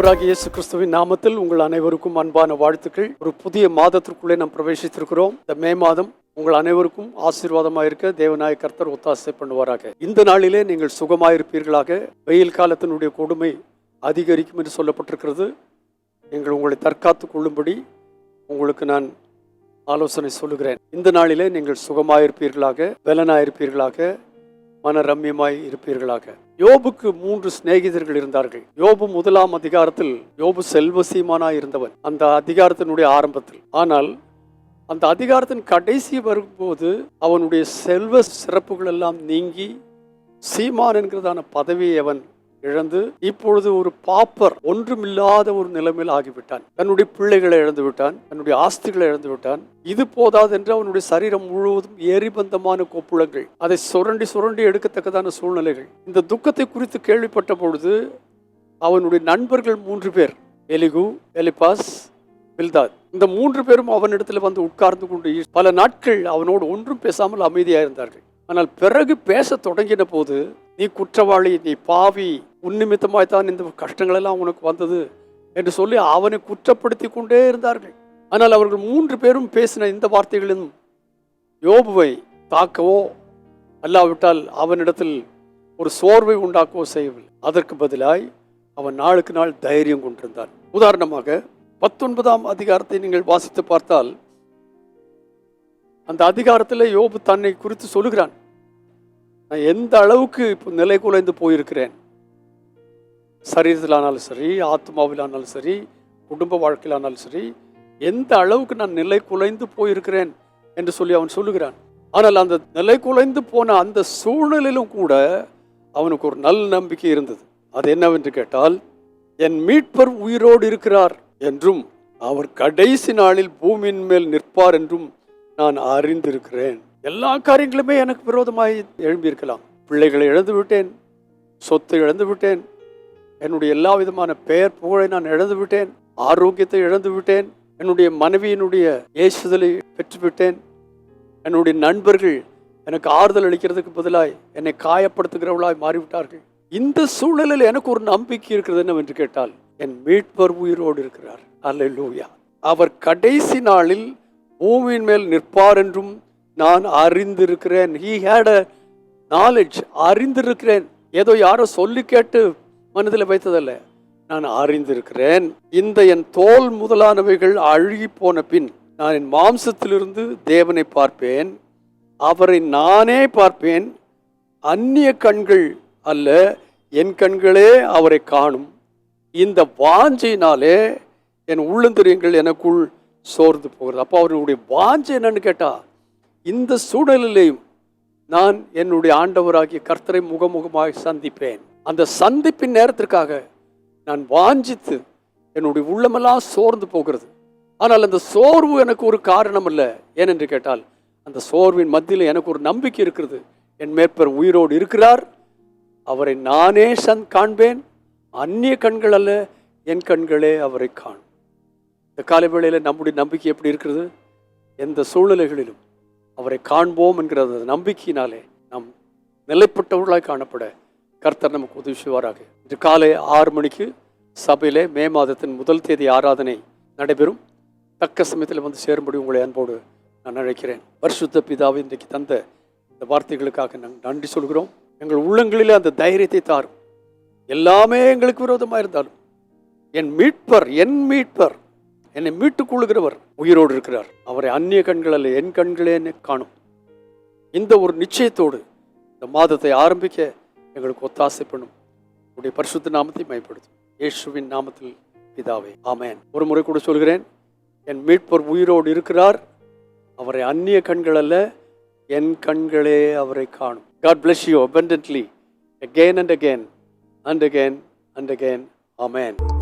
ஆண்டவராகிய இயேசு கிறிஸ்துவின் நாமத்தில் உங்கள் அனைவருக்கும் அன்பான வாழ்த்துக்கள். ஒரு புதிய மாதத்திற்குள்ளே நாம் பிரவேசித்திருக்கிறோம். இந்த மே மாதம் உங்கள் அனைவருக்கும் ஆசீர்வாதமாக இருக்க தேவநாய கர்த்தர் ஒத்தாசை பண்ணுவாராக. இந்த நாளிலே நீங்கள் சுகமாயிருப்பீர்களாக. வெயில் காலத்தினுடைய கொடுமை அதிகரிக்கும் என்று சொல்லப்பட்டிருக்கிறது. நீங்கள் உங்களை தற்காத்து கொள்ளும்படி உங்களுக்கு நான் ஆலோசனை சொல்லுகிறேன். இந்த நாளிலே நீங்கள் சுகமாயிருப்பீர்களாக பலனாயிருப்பீர்களாக மன ரம்யமாய் இருப்பீர்களாக. யோபுக்கு மூன்று சிநேகிதர்கள் இருந்தார்கள். யோபு முதலாம் அதிகாரத்தில் யோபு செல்வசீமானா இருந்தவன். அந்த அதிகாரத்தினுடைய ஆரம்பத்தில். ஆனால் அந்த அதிகாரத்தின் கடைசி வரும்போது அவனுடைய செல்வ சிறப்புகள் எல்லாம் நீங்கி சீமான் என்கிறதான பதவியை அவன் இழந்து இப்பொழுது ஒரு பாப்பர் ஒன்றுமில்லாத ஒரு நிலைமையில் ஆகிவிட்டான். தன்னுடைய பிள்ளைகளை இழந்து விட்டான் தன்னுடைய ஆஸ்திகளை இழந்து விட்டான். இது போதாது என்று அவனுடைய சரீரம் முழுவதும் எரிபந்தமான கொப்புளங்கள் அதை சுரண்டி சுரண்டி எடுக்கத்தக்கதான சூழ்நிலைகள். இந்த துக்கத்தை குறித்து கேள்விப்பட்ட பொழுது அவனுடைய நண்பர்கள் மூன்று பேர் எலிகு எலிபாஸ் பில்தாத். இந்த மூன்று பேரும் அவனிடத்தில் வந்து உட்கார்ந்து கொண்டு பல நாட்கள் அவனோடு ஒன்றும் பேசாமல் அமைதியாக இருந்தார்கள் ஆனால் பிறகு பேச தொடங்கின போது நீ குற்றவாளி நீ பாவி உன்னிமித்தமாய்த்தான் இந்த கஷ்டங்களெல்லாம் உனக்கு வந்தது என்று சொல்லி அவனை குற்றப்படுத்தி கொண்டே இருந்தார்கள். ஆனால் அவர்கள் மூன்று பேரும் பேசின இந்த வார்த்தைகளிலும் யோபுவை தாக்கவோ அல்லாவிட்டால் அவனிடத்தில் ஒரு சோர்வை உண்டாக்கவோ செய்யவில்லை. அதற்கு பதிலாய் அவன் நாளுக்கு நாள் தைரியம் கொண்டிருந்தான். உதாரணமாக பத்தொன்பதாம் அதிகாரத்தை நீங்கள் வாசித்து பார்த்தால் அந்த அதிகாரத்தில் யோபு தன்னை குறித்து சொல்லுகிறான் நான் எந்த அளவுக்கு இப்போ நிலை குலைந்து போயிருக்கிறேன்? சரீரத்தில் ஆனாலும் சரி ஆத்மாவிலானாலும் சரி குடும்ப வாழ்க்கையிலானாலும் சரி எந்த அளவுக்கு நான் நிலை குலைந்து போயிருக்கிறேன் என்று சொல்லி அவன் சொல்லுகிறான். ஆனால் அந்த நிலை குலைந்து போன அந்த சூழ்நிலையிலும் கூட அவனுக்கு ஒரு நல் நம்பிக்கை இருந்தது. அது என்னவென்று கேட்டால் என் மீட்பர் உயிரோடு இருக்கிறார் என்றும் அவர் கடைசி நாளில் பூமியின் மேல் நிற்பார் என்றும் நான் அறிந்திருக்கிறேன். எல்லா காரியங்களுமே எனக்கு விரோதமாய் எழும்பியிருக்கலாம். பிள்ளைகளை இழந்து விட்டேன் சொத்தை இழந்து விட்டேன் என்னுடைய எல்லா விதமான பெயர் புகழை நான் இழந்து விட்டேன் ஆரோக்கியத்தை இழந்து விட்டேன் என்னுடைய மனைவியினுடைய ஏசுதலை பெற்றுவிட்டேன். என்னுடைய நண்பர்கள் எனக்கு ஆறுதல் அளிக்கிறதுக்கு பதிலாய் என்னை காயப்படுத்துகிறவளாய் மாறிவிட்டார்கள். இந்த சூழலில் எனக்கு ஒரு நம்பிக்கை இருக்கிறது என்னவென்று கேட்டால் என் மீட்பர் உயிரோடு இருக்கிறார். அல்ல லூயா அவர் கடைசி நாளில் பூமியின் மேல் நிற்பார் என்றும் நான் அறிந்திருக்கிறேன். ஹீ ஹேட் அ நாலேஜ் அறிந்திருக்கிறேன். ஏதோ யாரோ சொல்லி கேட்டு மனதில் வைத்ததல்ல. நான் அறிந்திருக்கிறேன். இந்த என் தோல் முதலானவைகள் அழுகி போன பின் நான் என் மாம்சத்திலிருந்து தேவனை பார்ப்பேன். அவரை நானே பார்ப்பேன். அந்நிய கண்கள் அல்ல என் கண்களே அவரை காணும். இந்த வாஞ்சையினாலே என் உள்ளந்தரியங்கள் எனக்குள் சோர்ந்து போகிறது. அப்போ அவருடைய வாஞ்சை என்னன்னு கேட்டா இந்த சூழலிலேயும் நான் என்னுடைய ஆண்டவராகிய கர்த்தரை முகமுகமாக சந்திப்பேன். அந்த சந்திப்பின் நேரத்திற்காக நான் வாஞ்சித்து என்னுடைய உள்ளமெல்லாம் சோர்ந்து போகிறது. ஆனால் அந்த சோர்வு எனக்கு ஒரு காரணம் அல்ல ஏனென்று கேட்டால் அந்த சோர்வின் மத்தியில் எனக்கு ஒரு நம்பிக்கை இருக்கிறது. என் மேற்பர் உயிரோடு இருக்கிறார். அவரை நானே சந் காண்பேன். அந்நிய கண்கள் அல்ல என் கண்களே அவரை காணும். இந்த காலை வேளையில் நம்முடைய நம்பிக்கை எப்படி இருக்கிறது? எந்த சூழ்நிலைகளிலும் அவரை காண்போம் என்கிற அந்த நம்பிக்கையினாலே நாம் நிலைப்பட்டவர்களாய் காணப்பட கர்த்தர் நமக்கு உதவி செய்வாராக இன்று காலை ஆறு மணிக்கு சபையிலே மே மாதத்தின் முதல் தேதி ஆராதனை நடைபெறும். தக்க சமயத்தில் வந்து சேரும்படி உங்களை அன்போடு நான் அழைக்கிறேன். பரிசுத்த பிதாவை இன்றைக்கு தந்த இந்த வார்த்தைகளுக்காக நாங்கள் நன்றி சொல்கிறோம். எங்கள் உள்ளங்களிலே அந்த தைரியத்தை தாரும். எல்லாமே எங்களுக்கு விரோதமாக இருந்தாலும் என் மீட்பர் என் மீட்பர் என்னை மீட்டுக் கொள்ளுகிறவர் உயிரோடு இருக்கிறார். அவரை அந்நிய கண்கள் அல்ல என் கண்களே காணும். இந்த ஒரு நிச்சயத்தோடு இந்த மாதத்தை ஆரம்பிக்க எங்களுக்கு ஒத்தாசை பண்ணும் உடைய பரிசுத்த நாமத்தை மயப்படுத்தும். இயேசுவின் நாமத்தில் பிதாவே ஆமேன். ஒரு முறை கூட சொல்கிறேன் என் மீட்பர் உயிரோடு இருக்கிறார். அவரை அந்நிய கண்கள் அல்ல என் கண்களே அவரை காணும். God bless you abundantly again and again and again and again amen.